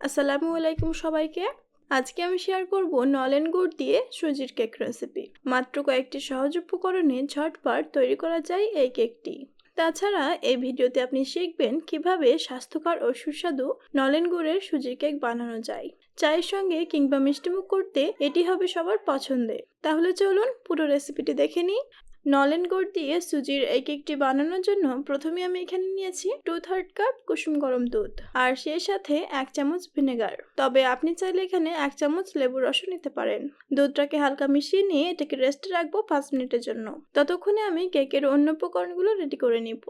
আসসালামু আলাইকুম সবাইকে। আজকে আমি শেয়ার করব নলেন গুড় দিয়ে সুজির কেক রেসিপি মাত্র কয়েকটি সহজ উপকরণে ঝটপট তৈরি করা যায় এই কেকটি তাছাড়া এই ভিডিওতে আপনি শিখবেন কীভাবে স্বাস্থ্যকর ও সুস্বাদু নলেন গুড়ের সুজির কেক বানানো যায়। চায়ের সঙ্গে কিংবা মিষ্টিমুখ করতে এটি হবে সবার পছন্দের। তাহলে চলুন পুরো রেসিপিটি দেখে নিই। নলেন গুড় দিয়ে সুজির এই কেকটি বানানোর জন্য প্রথমে আমি এখানে নিয়েছি টু থার্ড কাপ কুসুম গরম দুধ আর সেই সাথে এক চামচ ভিনেগার তবে আপনি চাইলে এখানে এক চামচ লেবুর রসও নিতে পারেন। দুধটাকে হালকা মিশিয়ে নিয়ে এটাকে রেস্টে রাখব পাঁচ মিনিটের জন্য। ততক্ষণে আমি কেকের অন্য উপকরণগুলো রেডি করে নিব।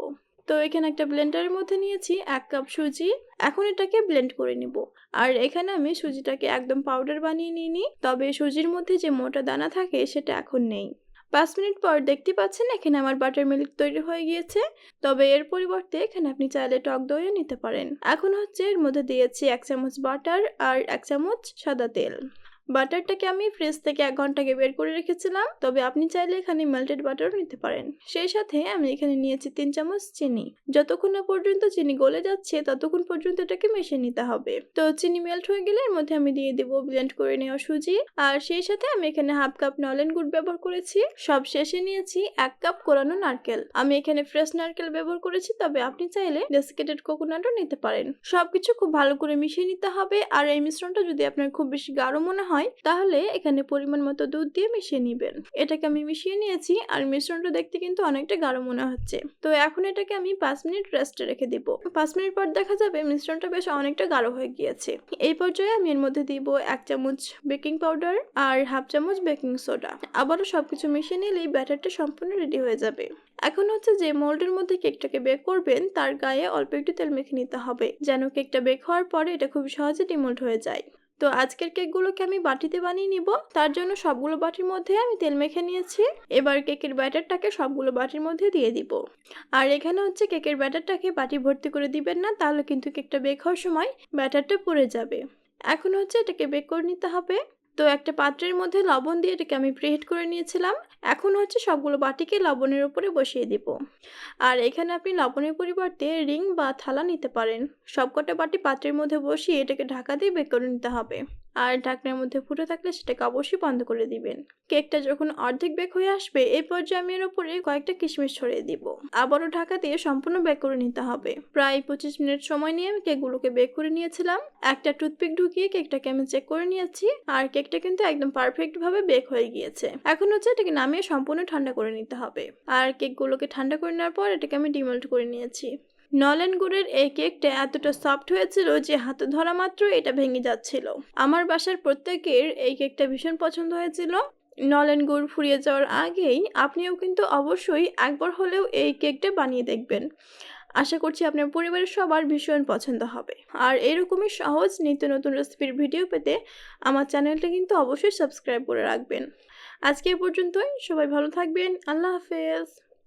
তো এখানে একটা ব্লেন্ডারের মধ্যে নিয়েছি এক কাপ সুজি। এখন এটাকে ব্লেন্ড করে নিব। আর এখানে আমি সুজিটাকে একদম পাউডার বানিয়ে নিইনি। তবে সুজির মধ্যে যে মোটা দানা থাকে সেটা এখন নেই। পাঁচ মিনিট পর দেখতে পাচ্ছেন এখানে আমার বাটার মিল্ক তৈরি হয়ে গিয়েছে। তবে এর পরিবর্তে এখানে আপনি চাইলে টক দইও নিতে পারেন। এখন হচ্ছে এর মধ্যে দিয়েছি এক চামচ বাটার আর এক চামচ সাদা তেল। বাটারটাকে আমি ফ্রিজ থেকে এক ঘণ্টা আগে বের করে রেখেছিলাম। তবে আপনি চাইলে এখানে মেল্টেড বাটারও নিতে পারেন। সেই সাথে আমি এখানে নিয়েছি তিন চামচ চিনি। যতক্ষণ না পর্যন্ত চিনি গলে যাচ্ছে, ততক্ষণ পর্যন্ত এটাকে মিশিয়ে নিতে হবে। তো চিনি মেল্ট হয়ে গেলে এর মধ্যে আমি দিয়ে দেবো ব্লেন্ড করে নেওয়া সুজি। আর সেই সাথে আমি এখানে হাফ কাপ নলেন গুড় ব্যবহার করেছি। সব শেষে নিয়েছি এক কাপ কোরানো নারকেল। আমি এখানে ফ্রেশ নারকেল ব্যবহার করেছি, তবে আপনি চাইলে ডেসিকেটেড কোকোনাটও নিতে পারেন। সবকিছু খুব ভালো করে মিশিয়ে নিতে হবে। আর এই মিশ্রণটা যদি আপনার খুব বেশি গাঢ় মনে হয়, তাহলে এখানে পরিমাণ মতো দুধ দিয়ে মিশিয়ে নেবেন। এটাকে আমি মিশিয়ে নিয়েছি আর মিশ্রণটা দেখতে কিন্তু অনেকটা গাঢ় মনে হচ্ছে। তো এখন এটাকে আমি পাঁচ মিনিট রেস্টে রেখে দিব। পাঁচ মিনিট পর দেখা যাবে মিশ্রণটা বেশ অনেকটা গাঢ় হয়ে গিয়েছে। এই পর্যায়ে আমি এর মধ্যে দিব এক চামচ বেকিং পাউডার আর হাফ চামচ বেকিং সোডা আবারও সবকিছু মিশিয়ে নিলেই ব্যাটারটা সম্পূর্ণ রেডি হয়ে যাবে। এখন হচ্ছে যে মোল্ডের মধ্যে কেকটাকে বেক করবেন, তার গায়ে অল্প একটু তেল মেখে নিতে হবে, যেন কেকটা বেক হওয়ার পরে এটা খুব সহজে ডিমোল্ড হয়ে যায়। তো আজকের কেকগুলোকে আমি বাটিতে বানিয়ে নিব। তার জন্য সবগুলো বাটির মধ্যে আমি তেল মেখে নিয়েছি। এবার কেকের ব্যাটারটাকে সবগুলো বাটির মধ্যে দিয়ে দিব। আর এখানে হচ্ছে কেকের ব্যাটারটাকে বাটি ভর্তি করে দিবেন না, তাহলে কিন্তু কেকটা বেক হওয়ার সময় ব্যাটারটা পড়ে যাবে। এখন হচ্ছে এটাকে বেক করে নিতে হবে। তো একটা পাত্রের মধ্যে লবণ দিয়ে এটাকে আমি প্রিহিট করে নিয়েছিলাম। এখন হচ্ছে সবগুলো বাটিকে লবণের উপরে বসিয়ে দিব। আর এখানে আপনি লবণের পরিবর্তে রিং বা থালা নিতে পারেন। সবকটা বাটি পাত্রের মধ্যে বসিয়ে এটাকে ঢাকা দিয়ে বেক করে নিতে হবে। আর ঢাকনার মধ্যে ফুটে থাকলে সেটাকে অবশ্যই বন্ধ করে দিবেন। কেকটা যখন অর্ধেক বেক হয়ে আসবে এই পর্যায়ে আমি এর উপরে কয়েকটা কিশমিশ ছড়িয়ে দিব। আবারও ঢাকা দিয়ে সম্পূর্ণ বেক করে নিতে হবে। প্রায় পঁচিশ মিনিট সময় নিয়ে আমি কেকগুলোকে বেক করে নিয়েছিলাম। একটা টুথপিক ঢুকিয়ে কেকটাকে আমি চেক করে নিয়েছি আর কেকটা কিন্তু একদম পারফেক্ট ভাবে বেক হয়ে গিয়েছে। এখন হচ্ছে এটাকে নামিয়ে সম্পূর্ণ ঠান্ডা করে নিতে হবে। আর কেকগুলোকে ঠান্ডা করে নেওয়ার পর এটাকে আমি ডিমোল্ট করে নিয়েছি। নলেন গুড়ের এই কেকটা এতটা সফট হয়েছিল যে হাতে ধরা মাত্র এটা ভেঙে যাচ্ছিল। আমার বাসার প্রত্যেকের এই কেকটা ভীষণ পছন্দ হয়েছিল। নলেন গুড় ফুরিয়ে যাওয়ার আগেই আপনিও কিন্তু অবশ্যই একবার হলেও এই কেকটা বানিয়ে দেখবেন। আশা করছি আপনার পরিবারের সবার ভীষণ পছন্দ হবে। আর এরকমই সহজ নিত্য নতুন রেসিপির ভিডিও পেতে আমার চ্যানেলটা কিন্তু অবশ্যই সাবস্ক্রাইব করে রাখবেন। আজকে এ পর্যন্তই। সবাই ভালো থাকবেন। আল্লাহ হাফেজ।